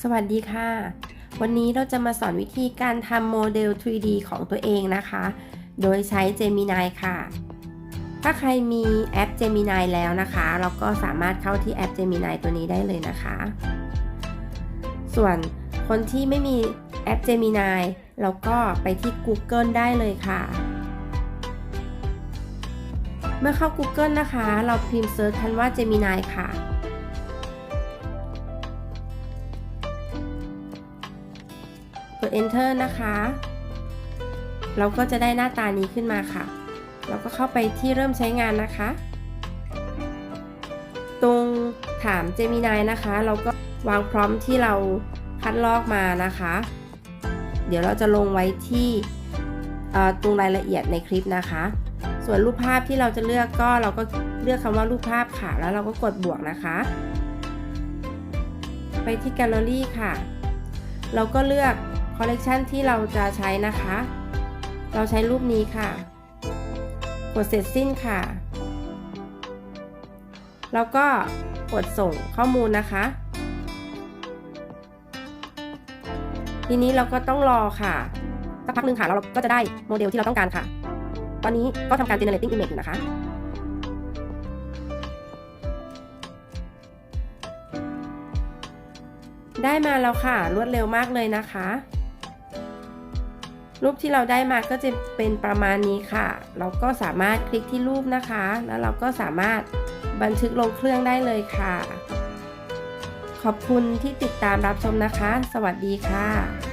สวัสดีค่ะ วันนี้เราจะมาสอนวิธีการทำโมเดล 3D ของตัวเองนะคะ โดยใช้ Gemini ค่ะ ถ้าใครมีแอป Gemini แล้วนะคะ เราก็สามารถเข้าที่แอป Gemini ตัวนี้ได้เลยนะคะ ส่วนคนที่ไม่มีแอป Gemini เราก็ไปที่ Google ได้เลยค่ะ เมื่อเข้า Google นะคะ เราพิมพ์เซิร์ชคำว่า Gemini ค่ะ ด enter นะคะ เราก็จะได้หน้าตานี้ขึ้นมาค่ะ เราก็เข้าไปที่เริ่มใช้งานนะคะ ตรงถาม Gemini นะคะ เราก็วางพร้อมที่เราคัดลอกมานะคะ เดี๋ยวเราจะลงไว้ที่ตรงรายละเอียดในคลิปนะคะ ส่วนรูปภาพที่เราจะเลือกก็เราก็เลือกคำว่ารูปภาพค่ะ แล้วเราก็กดบวกนะคะ ไปที่แกลเลอรี่ค่ะ เราก็เลือก คอลเลกชันที่เราจะใช้นะคะ เราใช้รูปนี้ค่ะ กดเสร็จสิ้นค่ะ แล้วก็กดส่งข้อมูลนะคะ ทีนี้เราก็ต้องรอค่ะ สักพักหนึ่งค่ะแล้วเราก็จะได้โมเดลที่เราต้องการค่ะ ตอนนี้ก็ทำการ generating image อยู่นะคะได้มาแล้วค่ะ รวดเร็วมากเลยนะคะ รูปที่เราได้มาก็จะเป็นประมาณนี้ค่ะ เราก็สามารถคลิกที่รูปนะคะ แล้วเราก็สามารถบันทึกลงเครื่องได้เลยค่ะ ขอบคุณที่ติดตามรับชมนะคะ สวัสดีค่ะ